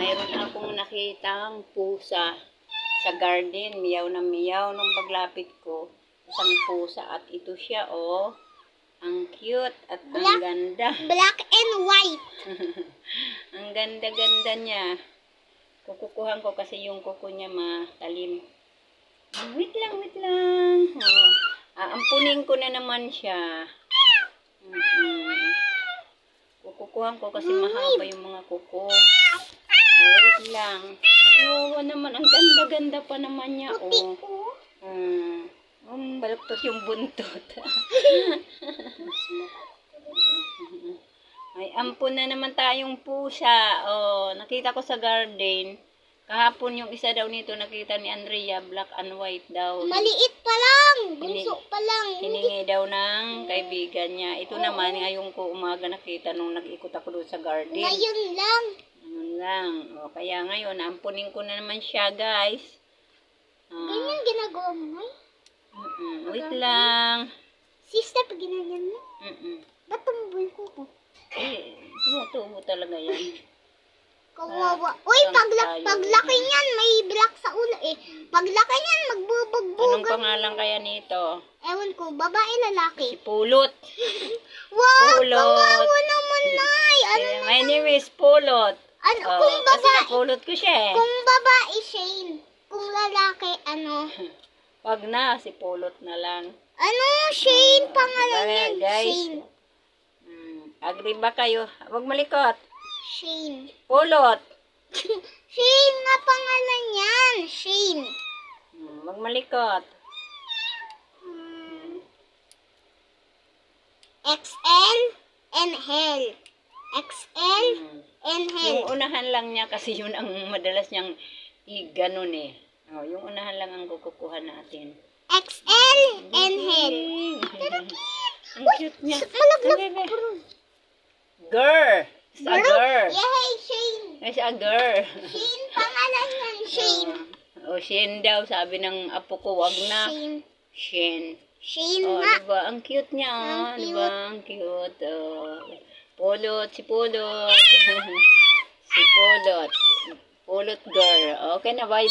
mayroon akong nakitang pusa sa garden. Miyaw na miyaw nung paglapit ko. Isang pusa at ito siya, oh. Ang cute at ang Black. ganda. Black and white. ang ganda-ganda niya. Kukukuhan ko kasi yung kuko niya matalim. Ah, Wait lang, wait lang. Oh. Aampunin ko na naman siya. mm Kukukuhan ko kasi mahaba yung mga kuko. Oh, wait lang. Oh, naman. Ang ganda-ganda pa naman niya. Oh. Hmm. Um, baluktot yung buntot. Ay, ampun na naman tayong pusa. Oh, nakita ko sa garden. Kahapon yung isa daw nito nakita ni Andrea, black and white daw. Maliit pa lang. Bunso pa lang. Hiningi daw ng kaibigan niya. Ito naman, ngayon ko umaga nakita nung nag-ikot ako doon sa garden. Ngayon lang. Ayun lang. O, kaya ngayon, ampunin ko na naman siya, guys. Ah, Ganyan ginagawa mo, Nay. mm-mm. Wait lang. Sister, pag ginanyan mo. Mm-mm. Ba't tumuboy ko ko? Eh, tumutubo talaga yan. Kawawa. Uy, pagla paglaki niyan, may black sa ulo eh. Paglaki niyan, Anong magbubugbugan. pangalan kaya nito? Ewan ko, babae, lalaki. Si Pulot. Wow, Pulot. kawawa naman, Nay. Ano, Eh, My name is Pulot. ano, Oh, kung kasi babae, napulot ko siya eh. kung babae, Shane. Kung lalaki, ano, Wag na, si Pulot na lang. ano, Shane, pangalan Kaya, niyan, guys. Shane. Hmm, agree ba kayo? Wag malikot. Shane. Pulot. Shane nga pangalan niyan, Shane. Hmm, wag malikot. Hmm. XL and hell. XL Hmm. and hell. Yung unahan lang niya kasi yun ang madalas niyang i-ganon eh. Oh, yung unahan lang ang kukukuha natin. XL and hell. Ang cute niya. Malaglag. Girl. It's a girl. Yay, Shane. It's a girl. Shane, pangalan niyan, Shane. O, oh, Shen daw. Sabi ng apo ko, wag na. Shane. Shen. Shane Oh, nga. diba? Ang cute niya, oh. Ang Diba? Ang cute. Oh. Pulot, si Pulot. si Pulot. Pulot girl. Okay na, bye-bye.